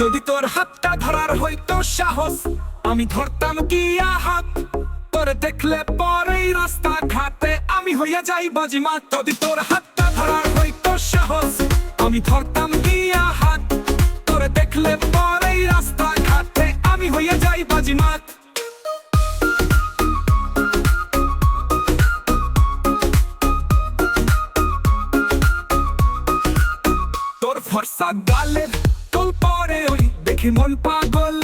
যদি তোর হাতটা ধরার হইতো সাহস, আমি ধরতাম কি হাত তোরে দেখলে পরেই রাস্তা ঘাটে আমি হইয়া যাই বাজিমা যদি তোর হাতটা ধরার হইতো সাহস, আমি ধরতাম কি হাত তোর ফর্সা গালের তোল পরে ওই দেখি মন পাগল।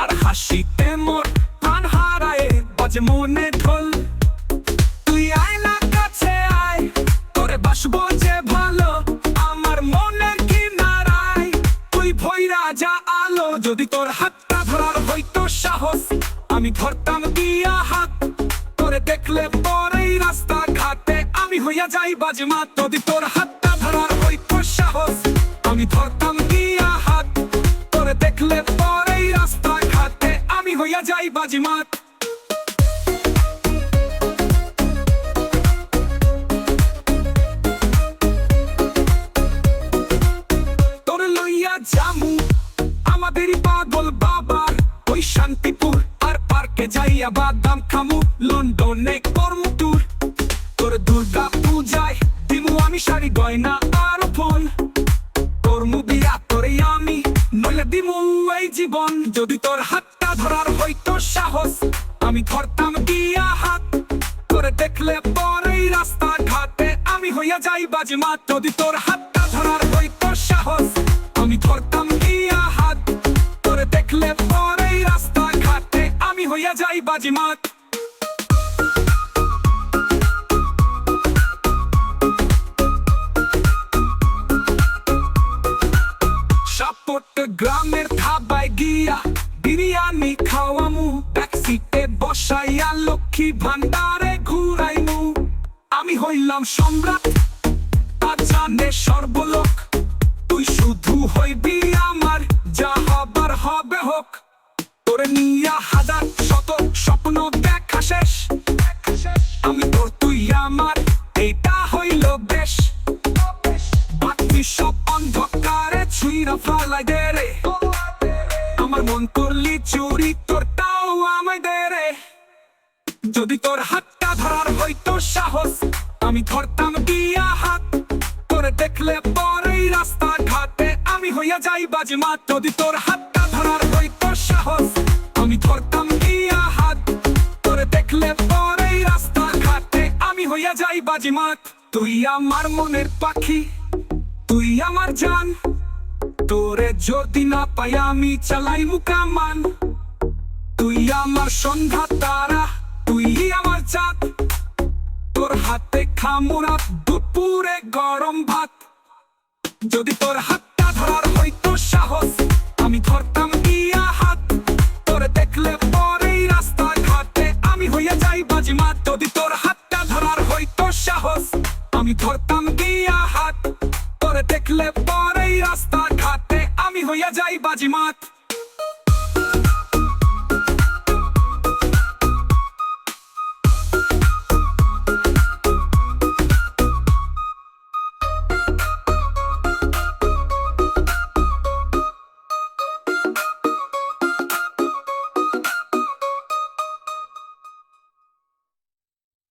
আর হাসিতে মোর প্রাণ হারায় বাজে মনে ঢোল। তুই আয় না কাছে আয়, তোরে বাসবো যে ভালো। আমার মনের কিনারায় তুই ভৈরা যা আলো। যদি তোর হাতটা ধরার হইতো সাহস, আমি ধরতাম দিয়া হাত। তোরে দেখলে পরেই রাস্তা ঘাটে আমি হইয়া যাই বাজমা যদি তোর হাতটা ধরার হইতো সাহস আমি ধরতাম দিয়া হাত। দেখলে ঘাটে আমি হইয়া যাই বাজিমাত। জামু আমাদেরই বাবার। ওই শান্তিপুর আর পার্কে যাইয়া খামু। লন্ডনে করমু ট্যুর। তোর দুর্গা পূজায় দিমু আমি শাড়ি গয়না। নইলে দিমু এই জীবন। যদি তোর হাতটা ধরার হইতো সাহস, আমি ধরতাম দিয়া হাত তোরে দেখলে পরেই রাস্তা ঘাটে আমি হইয়া যাই বাজিমা যদি তোর হাতটা ধরার হইতো সাহস, আমি ধরতাম দিয়া হাত তোরে দেখলে পরেই রাস্তা ঘাটে আমি হইয়া যাই বাজিমাত। গ্রামের ধাবায় গিয়া বিরিয়ানি খাওয়ামু। ট্যাক্সিতে বসাইয়া লক্ষ্মী ভান্ডারে ঘুরাইমু। আমি হইলাম সম্রাট তা জানে সর্বলোক। তুই শুধু হইবি আমার, যা হবার হবে হোক। তোরে নিয়া হাজার শত স্বপ্ন দেখা শেষ। আমি তোর তুই আমার ছুঁড়া দে রে। আমার মন করলি চুরি, তোর তাও আমায় দে রে। যদি তোর হাতটা ধরার হইতো সাহস, আমি ধরতাম দিয়া হাত। তোরে দেখলে পরেই রাস্তা ঘাটে আমি হইয়া যাই বাজিমা যদি তোর হাতটা ধরার হইতো সাহস, আমি ধরতাম দিয়া হাত। তোরে দেখলে পরেই রাস্তা ঘাটে আমি হইয়া যাই বাজিমাত। তুই আমার মনের পাখি, তুই আমার জান। তোরে যদি না পাই আমি চালাই মুকামান। তুই আমার সন্ধ্যা তারা, তুই আমার চাঁদ। তোর হাতে খামুরা দুপুরে গরম ভাত। যদি তোর হাতটা ধরার হইতো সাহস, আমি ধরতাম গিয়া হাত। তোরে দেখলে পরেই রাস্তা ঘাটে আমি হইয়া যাই বাজিমা যদি তোর হাতটা ধরার হইতো সাহস, আমি ধরতাম গিয়া হাত। তোরে দেখলে পরে বাজিমাত।